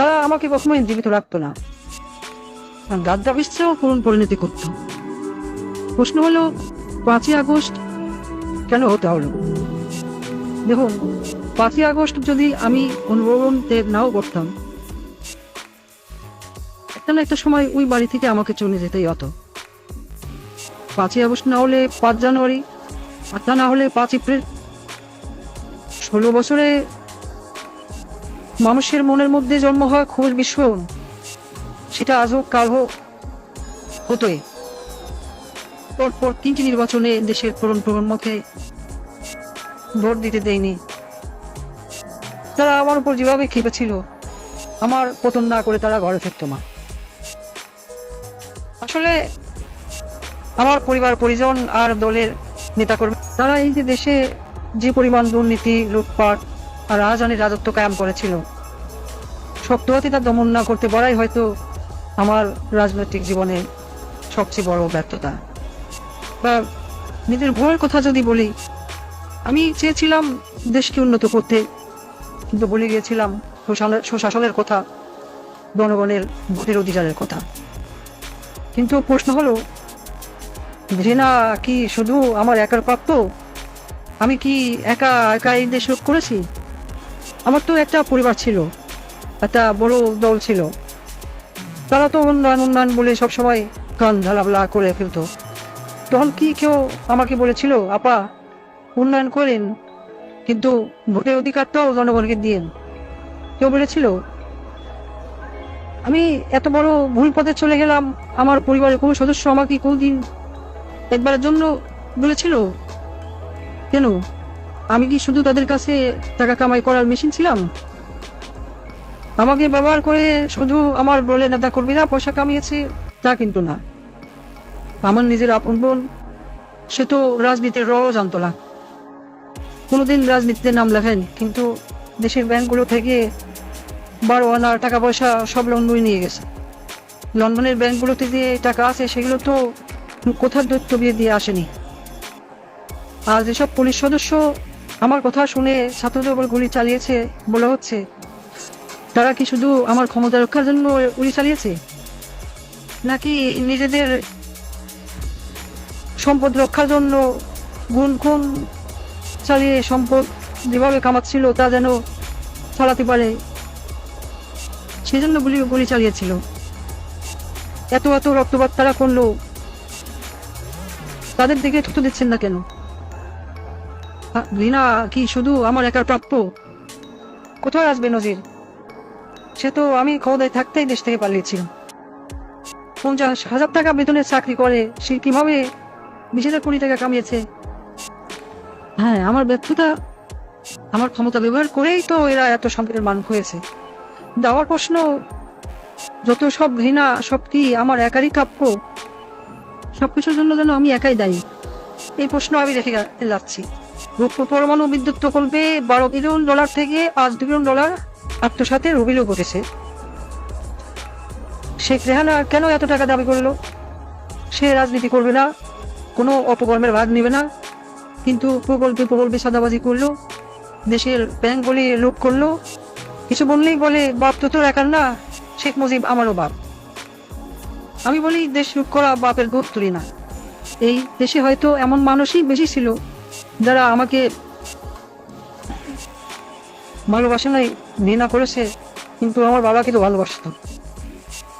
তারা আমাকে কখনোই জীবিত রাখতো না। গাদ্দা বিশ্বেও করুণ পরিণতি করত। প্রশ্ন হলো, পাঁচই আগস্ট কেন হতে হলো? দেখুন, পাঁচই আগস্ট যদি আমি অনুভবন ত্যাগ নাও করতাম, একটা না একটা সময় ওই বাড়ি থেকে আমাকে চলে যেতেই হতো। পাঁচই আগস্ট না হলে পাঁচ জানুয়ারি, আর তা না হলে পাঁচ এপ্রিল। ষোলো বছরে মানুষের মনের মধ্যে জন্ম হয় খোঁজ বিস্ফোরণ সেটা আজ হোক কাল হোক হতোই। পরপর তিনটি নির্বাচনে দেশের তরুণ প্রজন্মকে ভোট দিতে দেয়নি। তারা আমার উপর যেভাবে খেপেছিল আমার পতন না করে তারা ঘরে ফিরতো না। আসলে আমার পরিবার, পরিজন আর দলের নেতাকর্মী, তারা এই যে দেশে যে পরিমাণ দুর্নীতি, লুটপাট আর রাজধানীর রাজত্ব কায়েম করেছিল শক্ত দমন না করতে পারাই হয়তো আমার রাজনৈতিক জীবনে সবচেয়ে বড় ব্যর্থতা। বা নিজের ভয়ের কথা যদি বলি, আমি চেয়েছিলাম দেশকে উন্নত করতে, কিন্তু বলে গিয়েছিলাম সুশাসনের কথা, জনগণের ভোটের অধিকারের কথা। কিন্তু প্রশ্ন হলো ঘৃণা কি শুধু আমার একার প্রাপ্ত আমি কি একা একা এই দেশ করেছি? আমার তো একটা পরিবার ছিল। একটা বড় দল ছিল। তারা তো উন্নয়ন উন্নয়ন বলে সবসময় কান ঝালাবলা করে ফেলতো। তখন কি কেউ আমাকে বলেছিল, আপা, উন্নয়ন করেন, কিন্তু ভোটের অধিকারটাও জনগণকে দিয়েন। কেউ বলেছিল, আমি এত বড় ভুল পথে চলে গেলাম, আমার পরিবারের কোনো সদস্য আমাকে কোনদিন একবারের জন্য বলেছিল? কেন? আমি কি শুধু তাদের কাছে টাকা কামাই করার মেশিন ছিলাম? আমাকে ব্যবহার করে শুধু আমার বলে নেতা কর্মীরা পয়সা কামিয়েছে, তা কিন্তু না। আমার নিজের আপন বোন, সে তো রাজনীতির র জানতো না কোনোদিন রাজনীতিতে নাম লেখেন, কিন্তু দেশের ব্যাংকগুলো থেকে বারো আনার টাকা পয়সা সব লন্ডনে নিয়ে গেছে। লন্ডনের ব্যাংকগুলোতে যে টাকা আছে, সেগুলো তো কোথার দৈত্য বিয়ে দিয়ে আসেনি। আর যেসব পুলিশ সদস্য আমার কথা শুনে ছাত্রদের উপর গুলি চালিয়েছে বলা হচ্ছে তারা কি শুধু আমার ক্ষমতা রক্ষার জন্য গুলি চালিয়েছে? নাকি নিজেদের সম্পদ রক্ষার জন্য গুণ খুন চালিয়ে সম্পদ যেভাবে কামাচ্ছিল তা যেন চালাতে পারে? সেজন্য গুলি গুলি চালিয়েছিল। এত এত রক্তপাত তারা করল। তাদের দিকে থুতু দিচ্ছেন না কেন? ঘৃণা কি শুধু আমার একার প্রাপ্য? কোথায় আসবে নজির? সে তো আমি ক্ষমতায় থাকতেই দেশ থেকে পালিয়েছিলাম। পঞ্চাশ হাজার টাকা বেতনের চাকরি করে, সে কীভাবে বিশ হাজার কোটি টাকা কামিয়েছে? হ্যাঁ আমার ব্যর্থতা, আমার ক্ষমতা ব্যবহার করেই তো এরা এত সম্পদের মান হয়েছে। দেওয়ার প্রশ্ন, যত সব ঘৃণা সব কি আমার একারই কাপ্য সবকিছুর জন্য যেন আমি একাই দায়ী। এই প্রশ্ন আমি রেখে যাচ্ছি রূপ পরমাণু বিদ্যুৎ প্রকল্পে বারো বিলিয়ন ডলার থেকে পাঁচ বিলিয়ন ডলার আত্মসাতের অভিযোগ উঠেছে শেখ রেহানা কেন এত টাকা দাবি করল? সে রাজনীতি করবে না, কোনো অপকর্মের ভাগ নেবে না, কিন্তু প্রকল্পে প্রকল্পে সাদাবাজি করল, দেশের ব্যাংকগুলি লুট করল, কিছু বললেই বলে, বাপ তো তোর একার না, শেখ মুজিব আমারও বাপ। আমি বলি, দেশ লুট করা বাপের গোপ না। এই দেশে হয়তো এমন মানুষই বেশি ছিল, যারা আমাকে ভালোবাসে নাই, ঘৃণা করেছে, কিন্তু আমার বাবাকে কিন্তু ভালোবাসত।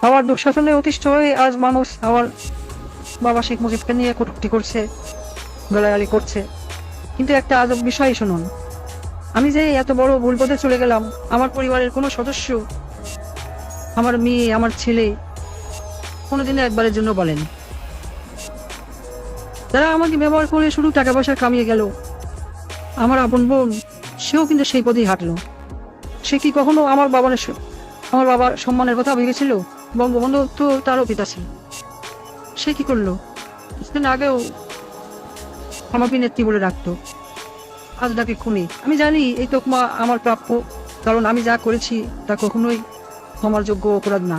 আমার দুঃশাসনে অতিষ্ঠ হয়ে আজ মানুষ আমার বাবা শেখ মুজিবকে নিয়ে কটুক্তি করছে, গালাগালি করছে। কিন্তু একটা আজব বিষয় শুনুন, আমি যে এত বড় ভুল পথে চলে গেলাম, আমার পরিবারের কোনো সদস্য, আমার মেয়ে, আমার ছেলে, কোনোদিনও একবারের জন্য বলেনি। তারা আমাকে ব্যবহার করে শুধু টাকা পয়সা কামিয়ে গেল, আমার আপন বোন সেও কিন্তু সেই পথেই হাঁটলো। সে কি কখনো আমার বাবার আমার বাবার সম্মানের কথা ভেবেছিল? বঙ্গবন্ধু তো তারও পিতা ছিল। সে কি করল? কিছুদিন আগেও আমাকে নেত্রী বলে রাখতো আজ ডাকে খুনি। আমি জানি এই তোকমা আমার প্রাপ্য, কারণ আমি যা করেছি তা কখনোই ক্ষমার যোগ্য অপরাধ না।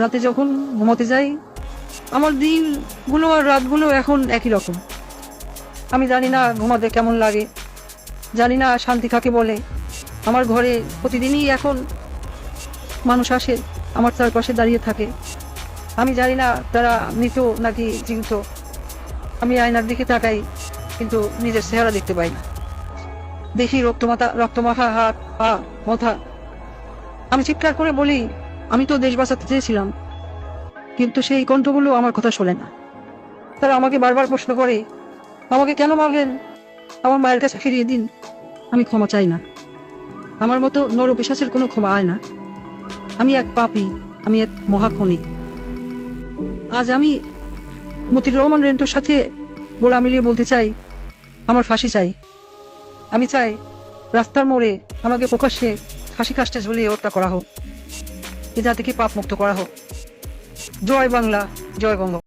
রাতে যখন ঘুমাতে যাই, আমার দিনগুলো আর রাতগুলো এখন একই রকম। আমি জানি না ঘুমাতে কেমন লাগে। জানি না শান্তি কাকে বলে। আমার ঘরে প্রতিদিনই এখন মানুষ আসে, আমার চারপাশে দাঁড়িয়ে থাকে। আমি জানি না তারা মৃত নাকি জীবিত। আমি আয়নার দিকে তাকাই, কিন্তু নিজের চেহারা দেখতে পাই না। দেখি রক্তমাতা রক্তমাখা হাত, পা, মাথা। আমি চিৎকার করে বলি, আমি তো দেশ বাঁচাতে চেয়েছিলাম, কিন্তু সেই কণ্ঠগুলো আমার কথা শোনে না। তারা আমাকে বারবার প্রশ্ন করে, আমাকে কেন মারলেন? আমার মায়ের কাছে ফিরিয়ে দিন। আমি ক্ষমা চাই না। আমার মতো নর পিসাসের কোনো ক্ষমা হয় না। আমি এক পাপী, আমি এক মহাখনি। আজ আমি মতির রহমান রেন্টোর সাথে গোলা মিলিয়ে বলতে চাই, আমার ফাঁসি চাই। আমি চাই রাস্তার মোড়ে আমাকে প্রকাশ্যে ফাঁসি কাজটা ঝুলিয়ে হত্যা করা হোক। এ জাতিকে পাপ মুক্ত করা হোক। জয় বাংলা, জয় বঙ্গ।